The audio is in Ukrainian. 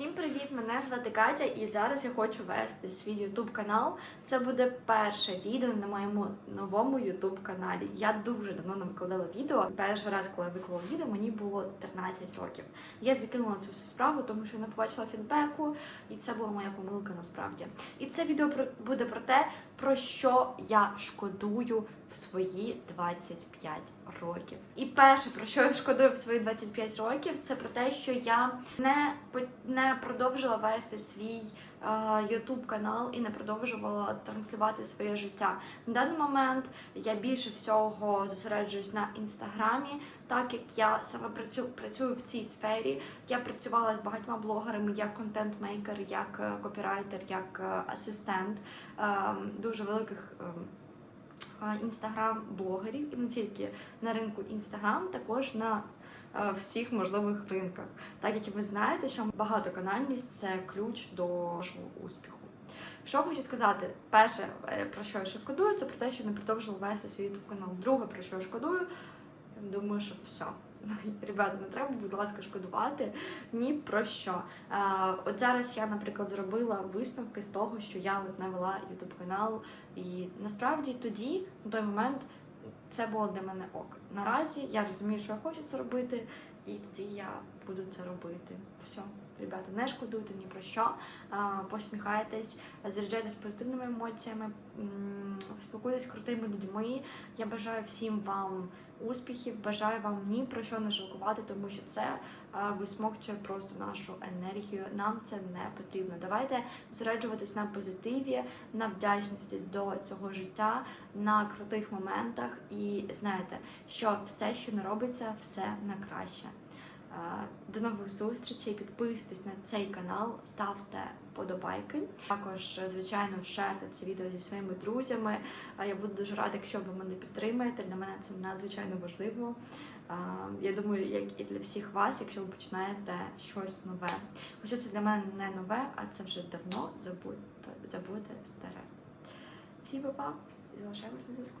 Всім привіт! Мене звати Катя, і зараз я хочу вести свій YouTube канал. Це буде перше відео на моєму новому YouTube каналі. Я дуже давно не викладала відео. Перший раз, коли я виклала відео, мені було 13 років. Я закинула цю всю справу, тому що не побачила фідбеку, і це була моя помилка насправді. І це відео буде про те, про що я шкодую в свої 25 років. І перше, про що я шкодую в свої 25 років, це про те, що я не, не продовжила вести свій YouTube канал і не продовжувала транслювати своє життя. На даний момент я більше всього зосереджуюсь на інстаграмі, так як я саме працю, працюю в цій сфері. Я працювала з багатьма блогерами як контент-мейкер, як е, копірайтер, як е, асистент ем, дуже великих. Інстаграм-блогерів і не тільки на ринку інстаграм, також на е, всіх можливих ринках. Так як ви знаєте, що багатоканальність це ключ до вашого успіху. Що хочу сказати, перше, е, про що я шкодую, це про те, що не продовжила вести свій YouTube канал. Друге, про що я шкодую, думаю, що все. Ребята, не треба, будь ласка, шкодувати ні про що. Е, от зараз я, наприклад, зробила висновки з того, що я от не вела YouTube канал, і насправді тоді, на той момент, це було для мене ок. Наразі я розумію, що я хочу це робити, і тоді я буду це робити. Все, ребята, не шкодуйте ні про що. Посміхайтесь, заряджайтесь позитивними емоціями, спілкуйтесь з крутими людьми. Я бажаю всім вам успіхів, бажаю вам ні про що не жалкувати, тому що це висмокчує просто нашу енергію. Нам це не потрібно. Давайте зосереджуватись на позитиві, на вдячності до цього життя, на крутих моментах. І знаєте, що все, що не робиться, все на краще. Е, До нових зустрічей. Підписуйтесь на цей канал, ставте вподобайки. Також, звичайно, шерте це відео зі своїми друзями. Е, Я буду дуже рада, якщо ви мене підтримаєте. Для мене це надзвичайно важливо. Е, Я думаю, як і для всіх вас, якщо ви починаєте щось нове. Хоча це для мене не нове, а це вже давно забуте, забуте старе. Всім па-па і залишаємось на зв'язку.